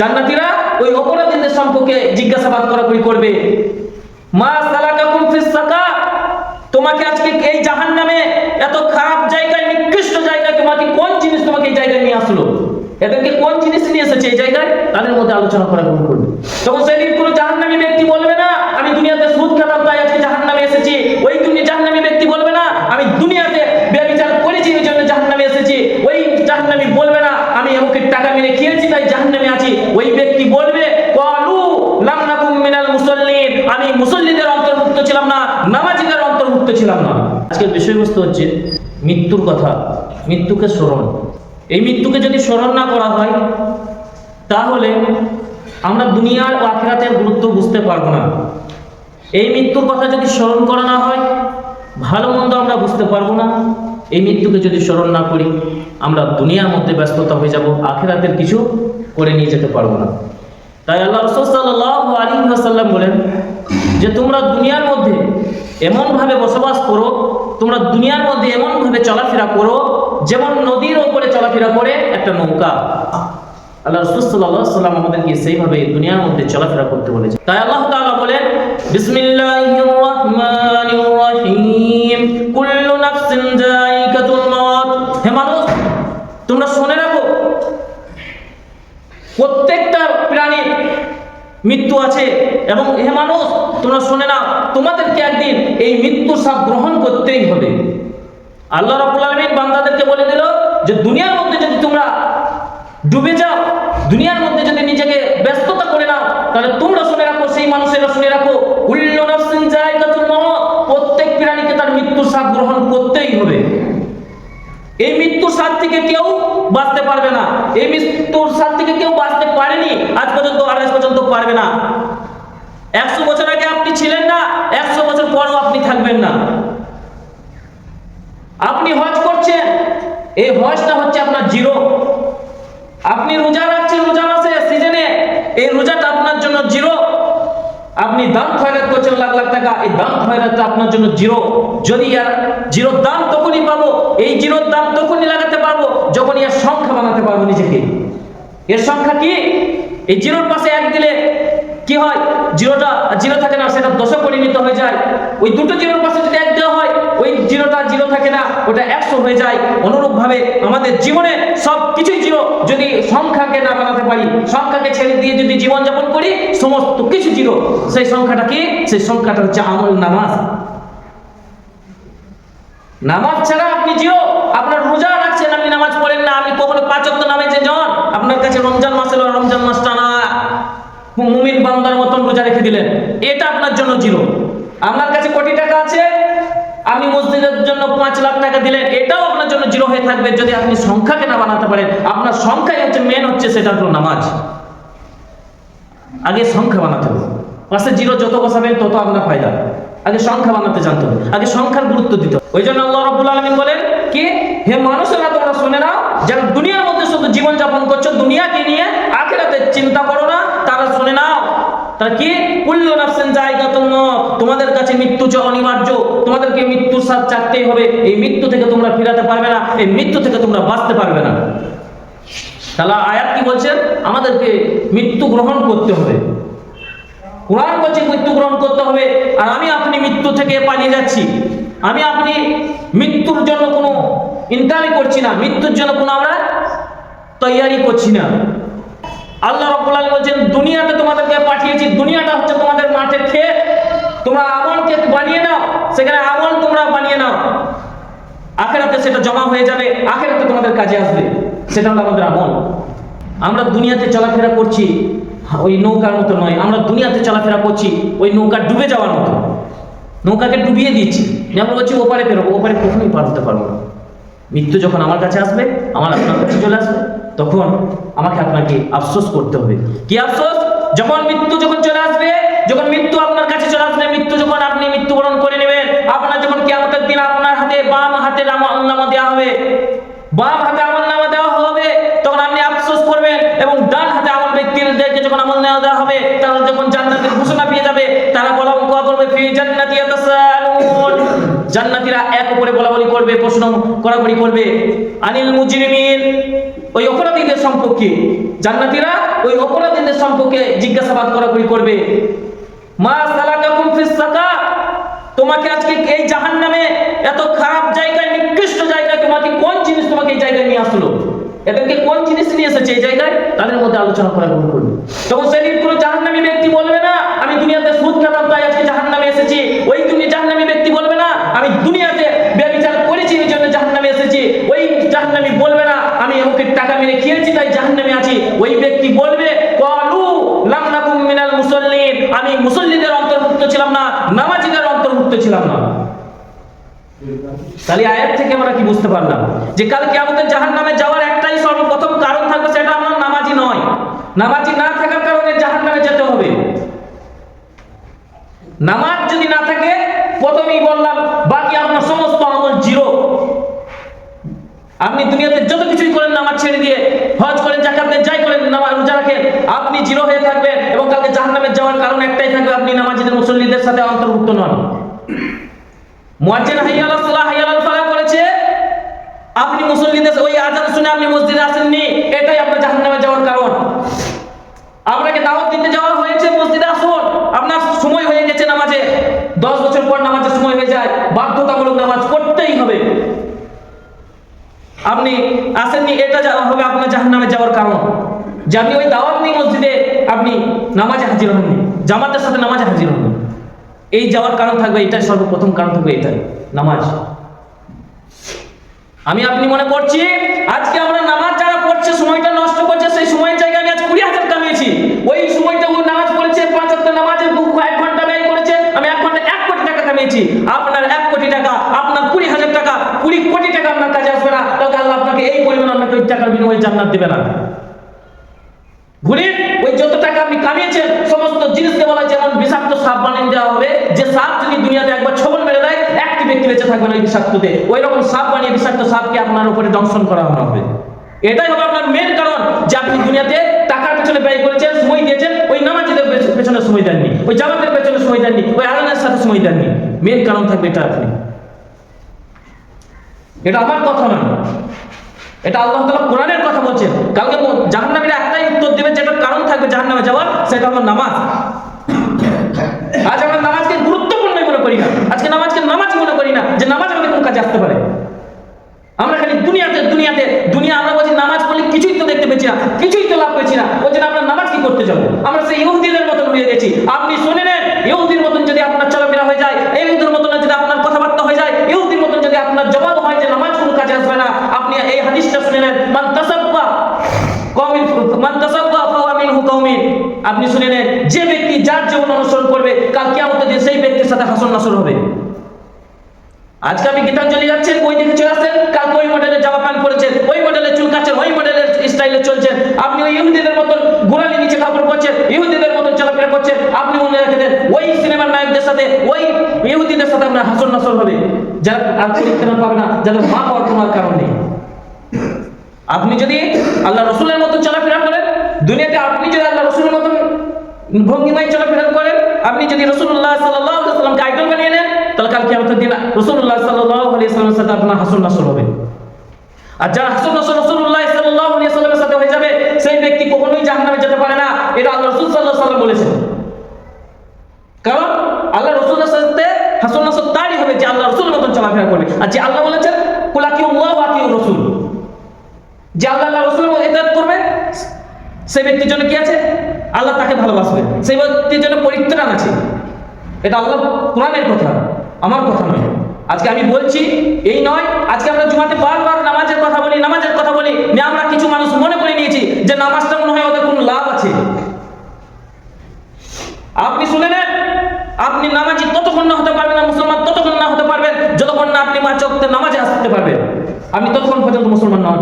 জান্নাতীরা ওই অপরাধীদের সম্পর্কে জিজ্ঞাসাবাদ করাকরি করবে। মা সালাকাকুম ফিস সাকা, তোমাকে আজকে এই জাহান্নামে এত খারাপ জায়গায়, নিকৃষ্ট জায়গায় তোমাকে কোন জিনিস তোমাকে এই জায়গায় নিয়ে আসলো? এদেরকে কোন জিনিস নিয়ে এসেছে এই জায়গায়? তাদের মধ্যে আলোচনা করা গ্রহণ করবে। তখন সেদিন কোনো জাহান্নামী ব্যক্তি বলবে না আমি দুনিয়াতে সুদ খেতাম তাই আজকে জাহান্নামে এসেছি ওই দুনিয়া জাহান্নামী ব্যক্তি বলবে না আমি দুনিয়াতে ব্যবচার করেছি ওই জন্য জাহান্নামে এসেছি ওই জাহান্নামী বলবে না আমি এমনকি টাকা মেরে খেয়েছি তাই জাহান্নামে আছি ওই ব্যক্তি বলবে ক্বালু লাম নাকুম মিনাল মুসাল্লিন আমি মুসল্লিদের অন্তর্ভুক্ত ছিলাম না নামাজীদের অন্তর্ভুক্ত ছিলাম না আজকের বিষয়বস্তু হচ্ছে মৃত্যুর কথা, মৃত্যুকে স্মরণ। এই মৃত্যুকে যদি স্মরণ না করা হয়, তাহলে আমরা দুনিয়ার আখিরাতের গুরুত্ব বুঝতে পারব না। এই মৃত্যুর কথা যদি স্মরণ করা না হয়, ভালো মন্দ আমরা বুঝতে পারব না। এই মৃত্যুকে যদি স্মরণ না করি, আমরা দুনিয়ার মধ্যে ব্যস্ততা হয়ে যাব, আখেরাতের কিছু করে নিয়ে যেতে পারব না। তাই আল্লাহ রসুল আলাইহি ওয়াসাল্লাম বলেন যে তোমরা দুনিয়ার মধ্যে এমনভাবে বসবাস করো, তোমরা দুনিয়ার মধ্যে এমনভাবে চলাফেরা করো, যেমন নদীর ওপরে চলাফেরা করে একটা নৌকা। আল্লাহ রসুল সাল্লাল্লাহু সাল্লাম আমাদেরকে সেইভাবে দুনিয়ার মধ্যে চলাফেরা করতে বলেছে তাই আল্লাহ তাআলা বলেন বিসমিল্লাহির রহিম কুল্লু নাফসিন যায়িকাতুল মাউত। হে মানুষ, তোমরা শুনে রাখো, প্রত্যেকটা প্রাণীর মৃত্যু আছে, এবং হে মানুষ, তোমরা শুনে নাও। তোমাদেরকে একদিন এই মৃত্যুর সাপ গ্রহণ করতেই হবে। আল্লাহ রাব্বুল আলামিন বান্দাদেরকে বলে দিল যে, দুনিয়ার মধ্যে যদি তোমরা ডুবে যাও, দুনিয়ার মধ্যে যদি নিজেকে ব্যস্ততা করে নাও, তাহলে তোমরা শুনে রাখো, সেই মানুষেরা শুনে রাখো, কুল্লু নাফসিন যায়িকাতুল মাউত। প্রত্যেক প্রাণীকে তার মৃত্যুর স্বাদ গ্রহণ করতেই হবে। এই মৃত্যুর স্বাদ থেকে কেউ বাঁচতে পারবে না। এই মৃত্যুর স্বাদ থেকে কেউ বাঁচতে পারেনি, আজ পর্যন্ত, আর আজ পর্যন্ত পারবে না একশো বছর আগে আপনি ছিলেন না একশো আপনি থাকবেন না। আপনি হজ করছেন, এই হজটা হচ্ছে আপনার জিরো। আপনি রোজা রাখছেন, রোজা মাসে সিজনে এই রোজাটা আপনার জন্য জিরো। আপনি দাম খয়রাত করছেন লাখ লাখ টাকা, এই দাম খয়রাতটা আপনার জন্য জিরো। যদি আর জিরোর দাম তখনই পাবো, এই জিরোর দাম তখনই লাগাতে পারব যখন এর সংখ্যা বানাতে পারব নিজেকে। এর সংখ্যা কি? এই জিরোর পাশে এক দিলে কি হয়? জিরোটা, জিরো থাকে না, সেটা দশে পরিণত হয়ে যায়। ওই দুটো জিরোর পাশে যদি এক দেওয়া হয়, ওই জিরোটা জিরো থাকে না, ওটা একশো হয়ে যায়। অনুরূপভাবে আমাদের জীবনে সব কিছুই জিরো। যদি সংখ্যাকে না বানাতে পারি, সংখ্যাকে ছেড়ে দিয়ে যদি জীবন যাপন করি, সমস্ত কিছু জিরো। সেই সংখ্যাটা কি? সেই সংখ্যাটা হচ্ছে আমল নামাজ। নামাজ ছাড়া আপনি জিরো। আপনার রোজা রাখছেন, আপনি নামাজ পড়েন না। আপনি কখনো পাঁচ অক্ট নামাজে জন আপনার কাছে রমজান মাসটা না মুমিন বান্দার মতন রোজা রেখে দিলেন, এটা আপনার জন্য জিরো। আপনার কাছে কোটি টাকা আছে, আপনি মসজিদের জন্য পাঁচ লাখ টাকা দিলেন, এটাও আপনার জন্য জিরো হয়ে থাকবে। যদি আপনি সংখ্যাকে না বানাতে পারেন, আপনার সংখ্যাই হচ্ছে মেন হচ্ছে সেটা হলো নামাজ। আগে সংখ্যা বানাতে হবে। পাশে জিরো যত বসাবেন, তত আপনার ফায়দা। আগে সংখ্যা বানাতে জানতে হবে, আগে সংখ্যার গুরুত্ব দিতে হবে। ওই জন্য আল্লাহ রাব্বুল আলামিন বলেন কি, হে মানুষেরা তোমরা শুনে নাও, যারা দুনিয়ার মধ্যে শুধু জীবন যাপন করছ, দুনিয়াকে নিয়ে আখিরাতে চিন্তা করো না, তারা শুনে নাও। তারা কি? কুল্লু নাফসিন মউত তোমাদের কাছে মৃত্যু যে অনিবার্য, তোমাদেরকে মৃত্যুর স্বাদ চাকতেই হবে। এই মৃত্যু থেকে তোমরা ফিরাতে পারবে না, এই মৃত্যু থেকে তোমরা বাঁচতে পারবে না। তাহলে আয়াত কি বলছেন আমাদেরকে মৃত্যু গ্রহণ করতে হবে। কোরআন বলছে মৃত্যু গ্রহণ করতে হবে। আর আমি আপনি মৃত্যু থেকে পালিয়ে যাচ্ছি। আমি আপনি মৃত্যুর জন্য কোনো ইনকামই করছি না। মৃত্যুর জন্য কোনো আমরা তৈয়ারি করছি না। আল্লাহ রাব্বুল আলামিন বলছেন, দুনিয়াতে তোমাদেরকে পাঠিয়েছি, দুনিয়াটা হচ্ছে তোমাদের মাঠের ক্ষেত। তোমরা আমলকে বানিয়ে নাও, সেখানে আমল তোমরা বানিয়ে নাও। আখেরাতে সেটা জমা হয়ে যাবে, আখেরাতে তোমাদের কাজে আসবে। সেটা হলো আমাদের আমল। আমরা দুনিয়াতে চলাফেরা করছি, ওই নৌকার মতো নয়, আমরা দুনিয়াতে চলাফেরা করছি, ওই নৌকা ডুবে যাওয়ার মতো। নৌকাকে ডুবিয়ে দিচ্ছি। যেমন বলছি, ওপারে বেরোবো ওপারে কখনোই পার হতে পারব না। মৃত্যু যখন আমার কাছে আসবে, আমার আপনার কাছে চলে আসবে। তখন আমাকে আপনাকে আফসোস করতে হবে। কি আফসোস? যখন মৃত্যু যখন চলে আসবে, যখন মৃত্যু আপনার কাছে চলে আসবে, মৃত্যু যখন আপনি মৃত্যুবরণ করে নেবেন, আপনার যখন কিয়ামতের দিন আপনার হাতে বাম হাতে নামা দেওয়া হবে, বাম হাতে আমল নামা দেওয়া হবে, তখন আপনি আফসোস করবেন এবং ডান হাতে আমল ব্যক্তিদেরকে যখন আমল নেওয়া দেওয়া হবে, তারা যখন জান্নাতের ঘোষণা পেয়ে যাবে, তারা বলা কোয়া করবে, ফি জান্নাতি ইয়াতাসালুন জান্নাতীরা এক উপরে বলা বলি করবে, প্রশ্ন করাকরি করবে, আনিল মুজরিমিন। ওই অপরাধীদের সম্পর্কে, জান্নাতীরা ওই অপরাধীদের সম্পর্কে জিজ্ঞাসাবাদ করাকরি করবে। মা সালাকাকুম ফিস সাকার তোমাকে আজকে এই জাহান্নামে এত খারাপ জায়গায়, নিকৃষ্ট জায়গায় তোমাকে কোন জিনিস তোমাকে এই জায়গায় নিয়ে আসলো? এদেরকে কোন জিনিস নিয়ে এসেছে এই জায়গায়? তাদের মধ্যে আলোচনা করা করবে। তখন সেদিন কোনো জাহান্নামী ব্যক্তি বলবে না আমি দুনিয়াতে সুদ খেতাম তাই আজকে জাহান্নামে এসেছি ওই তুমি জাহান্নামী ব্যক্তি বলবে না আমি দুনিয়াতে ব্যবচার করেছি এই জন্য জাহান্নামে এসেছি ওই জাহান্নামী বলবে না আমি ওকে টাকা মেরে খেয়েছি তাই জাহান্নামে আছি ওই ব্যক্তি বলবে কলু লাম নাকুম মিনাল মুসল্লিন আমি মুসল্লিদের অন্তর্ভুক্ত ছিলাম না, নামাজিদের অন্তর্ভুক্ত ছিলাম না। তাহলে আয়াত থেকে আমরা কি বুঝতে পারলাম? যে কাল কিয়ামতের জাহান্নামে যাওয়ার একটাই সর্বপ্রথম কারণ থাকবে সেটা আমার নামাজি নয়। নামাজি না থাকার কারণে জাহান্নামে যেতে হবে। নামাজ যদি না থাকে, প্রথমেই বললাম, বাকি আপনার সমস্ত আমল জিরো। আপনি দুনিয়াতে যত কিছুই করেন নামাজ ছেড়ে দিয়ে, হজ করেন জাকাত দেন, যাই করেন, নামাজ রোজা রাখেন, আপনি জিরো হয়ে থাকবেন এবং কালকে জাহান্নামে যাওয়ার কারণ একটাই থাকবে, আপনি নামাজিদের মুসল্লিদের সাথে অন্তর্ভুক্ত নন। মুয়াজ্জিন হাইয়াল সালাহ হাইয়াল ফালাহ করেছে, আপনি মুসল্লিদের, ওই আজান শুনে আপনি মসজিদে আসেননি, এটাই আপনার জাহান্নামে যাওয়ার কারণ। আপনাকে দাওয়াত দিতে যাওয়া হয়েছে মসজিদে, আসুন। আপনার সময় হয়ে গেছে নামাজে। দশ বছর পর নামাজের সময় হয়ে যায়, বাধ্যতামূলক নামাজ পড়তেই হবে আপনি আসেননি, এটা হবে আপনার জাহান্নামে যাওয়ার কারণ। যে আপনি ওই দাওয়াত নেই মসজিদে আপনি নামাজে হাজির হননি, জামাতের সাথে নামাজে হাজির হননি। এই যাওয়ার কারণ থাকবে, এটাই সর্বপ্রথম কারণ থাকবে, এটাই, নামাজ। আমি আপনি মনে করছি, আজকে আমরা নামাজ যারা পড়ছে, সময়টা নষ্ট করছে, সেই সময়ের জায়গায় আমি আজ কুড়ি হাজার কামিয়েছি। ওই সময়টা ও নামাজ পড়েছে, পাঁচ হাজার নামাজের দু এক ঘণ্টা ব্যয় করেছে, আমি এক ঘণ্টা এক কোটি টাকা কামিয়েছি। আপনার এক কোটি টাকা, আপনার কুড়ি হাজার টাকা কুড়ি কোটি টাকা আপনার কাছে আসবে না আপনাকে এই পরিমাণ আপনাকে ওই টাকার বিনিময়ে জান্নাত দেবে না। ওই যত টাকা আপনি কামিয়েছেন সমস্ত যেমন বিষাক্ত সাপ বানিয়ে দেওয়া হবে, যে সাপ যদি দুনিয়াতে একবার ছবল মেরে দেয়, একটি ব্যক্তি বেঁচে থাকবে না বিষাক্ততে। ওই রকম সাপ বানিয়ে বিষাক্ত সাপকে আপনার উপরে দংশন করা হবে। এটাই হবে আপনার মেন কারণ যে আপনি দুনিয়াতে টাকার পেছনে ব্যয় করেছেন, সময় দিয়েছেন, ওই নামাজিদের পেছনে সময় দেননি, ওই জামাতের পেছনে সময় দেননি, ওই আলানের সাথে সময় দেননি। মেন কারণ থাকবে এটা আপনি। এটা আমার কথা নয়। এটা আল্লাহ তাআলা কোরআনের কথা বলছেন। কালকে জাহান্নামীরা একটাই উত্তর দেবে যেটার কারণ থাকবে জাহান্নামে যাওয়ার, সেটা হলো নামাজ। আজ আমরা নামাজকে গুরুত্বপূর্ণ মনে করি না। আজকে নামাজকে নামাজ মনে করি না, যে নামাজ আমাদের কোন কাজে আসতে পারে। আমরা খালি দুনিয়াতে দুনিয়াতে, দুনিয়া আমরা বলছি, নামাজ পড়লে কিছুই তো দেখতে পেয়েছি না, কিছুই তো লাভ পেয়েছি না। ওই জন্য আমরা নামাজ কি করতে যাব? আমরা সেই ইহুদিদের মতন হয়ে গেছি আপনি শুনে নেন ইহুদির মতন যদি আপনার চলাফেরা হয়ে যায় ইহুদির মতন যদি আপনার কথাবার্তা হয়ে যায় ইহুদির মতন যদি আপনার জবাব হয় যে নামাজ কোনো কাজে আসবে না আপনি এই হাদিসটা শুনে নেন মান তাসাব্বা কওমিন মান তাসাব্বা ফাহুয়া মিনহু কওমিন আপনি শুনে নেন, যে ব্যক্তি যার জীবন অনুসরণ করবে, কাল কিয়ামতের দিন সেই ব্যক্তির সাথে হাসন নাসর হবে। আজকে আপনি গীতাঞ্জলি যাচ্ছেন ওই দিকে চলে আসেন কালকে ওই মডেলের জামা প্যান্ট পরেছেন, ওই মডেলের চুল কাটছেন, ওই মডেলের স্টাইলে চলছেন আপনি ওই ইহুদিদের মতন গোড়ালি নিচে কাপড় পরছেন ইহুদিদের মতন চলাফেরা করছেন আপনি মনে রেখে দেন, ওই সিনেমার নায়কদের সাথে, ওই ইহুদিদের সাথে আপনার হাসন নাসর হবে। যারা আর পরিত্রাণ পাবে না, যাদের মা পাওয়ার কারণ নেই। আপনি যদি আল্লাহ রসুলের মতো চলাফেরা করেন, দুনিয়াতে আপনি যদি আল্লাহ ভঙ্গিমায় চলাফেরা করেন, আপনি যদি রসুল্লাহ সাল্লাহ সাল্লামকে আইডল বানিয়ে নেন, তাহলে কালকে আমাদের দিন রসুল্লাহ সাল্লাহ আলি সাল্লামের সাথে আপনার হাসন নাসর হবে। আর যার হাসন নাসর রসুল্লাহ সাল্লাহ আলি সাল্লামের সাথে হয়ে যাবে, সেই ব্যক্তি কখনোই জাহান্নামে যেতে পারে না। এটা আল্লাহ রসুল সাল্লাহ সাল্লাম বলেছেন। কারণ আল্লাহ রসুলের সাথে হাসন নাসর তারই হবে যে আল্লাহ রসুলের মতন চলাফেরা করবে। আর যে আল্লাহ বলেছেন কুলাকি উল্লাহ বাকি রসুল। যে আল্লাহ আল্লাহ মতো ইতাত করবে সেই ব্যক্তির জন্য কি আছে? আল্লাহ তাকে ভালোবাসবে। সেই ব্যক্তির জন্য পরিত্রাণ আছে। এটা আল্লাহ কোরআনের কথা, আমার কথা নয়। আজকে আমি বলছি, এই নয়, আজকে আমরা জুমাতে বারবার নামাজের কথা বলি, নামাজের কথা বলি আমরা কিছু মানুষ মনে করে নিয়েছি যে নামাজটা মনে হয় ওদের কোনো লাভ আছে। আপনি শুনে নেন, আপনি নামাজি ততক্ষণ না হতে পারবেন না মুসলমান ততক্ষণ না হতে পারবেন, যতক্ষণ না আপনি মা ওয়াক্তের নামাজে আসতে পারবেন। আপনি ততক্ষণ পর্যন্ত মুসলমান নন।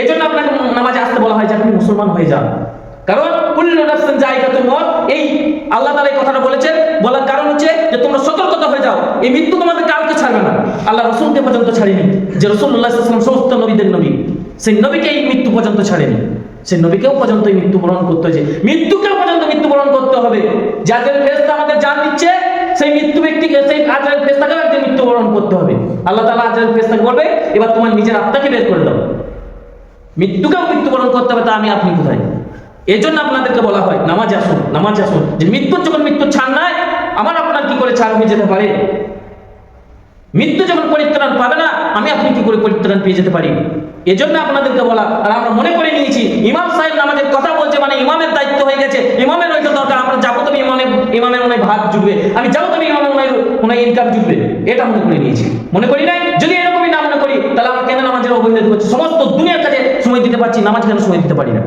এই জন্য আপনাকে নামাজে আসতে বলা হয় যে আপনি মুসলমান হয়ে যান। কারণ কুল্লু নাফসিন জায়গাতুল মউত এই আল্লাহ তাআলা এই কথাটা বলেছেন। বলার কারণ হচ্ছে যে তোমরা সতর্কতা হয়ে যাও। এই মৃত্যু তোমাদের কাউকে ছাড়বে না। আল্লাহ রাসূলকে পর্যন্ত ছাড়েনি। যে আলাইহি ওয়াসাল্লাম সমস্ত নবীদের নবী, সেই নবীকে এই মৃত্যু পর্যন্ত ছাড়েনি। সেই নবীকেও পর্যন্ত এই মৃত্যুবরণ করতে হয়েছে। মৃত্যুকেও পর্যন্ত মৃত্যুবরণ করতে হবে। যাদের ফেরেশতা আমাদের জান দিচ্ছে, সেই মৃত্যু ব্যক্তিকে, সেই আজরাইল ফেরেশতাকেও একদিন মৃত্যুবরণ করতে হবে। আল্লাহ তাআলা আজরাইল ফেরেশতাকে বলবে, এবার তোমার নিজের আত্মাকে বের করে দাও। মৃত্যুকেও মৃত্যুবরণ করতে হবে, তা আমি, আপনি কোথায়? এই জন্য আপনাদেরকে বলা হয়, নামাজ আসুন নামাজ আসুন। যে মৃত্যুর যখন মৃত্যু ছাড় নাই, আমার আপনার কি করে ছাড় হয়ে যেতে পারে? মৃত্যু যখন পরিত্রাণ পাবে না, আমি আপনি কি করে পরিত্রাণ পেয়ে যেতে পারি? এজন্য আপনাদেরকে বলা, আর আমরা মনে করে নিয়েছি, ইমাম সাহেব আমাদের কথা বলছে মানে ইমামের দায়িত্ব হয়ে গেছে। ইমামের ওইটা দরকার, আমরা যাব তুমি ইমামের ইমামের মনে ভাগ জুটবে। আমি যাব তুমি ইমামের মনে মনে ইনকাম জুটবে। এটা মনে করে নিয়েছি। মনে করি নাই? যদি এরকমই না মনে করি, তাহলে আমরা কেন নামাজের অবহেলা করছি সমস্ত দুনিয়ার কাছে সময় দিতে পারছি, নামাজ কেন সময় দিতে পারি না?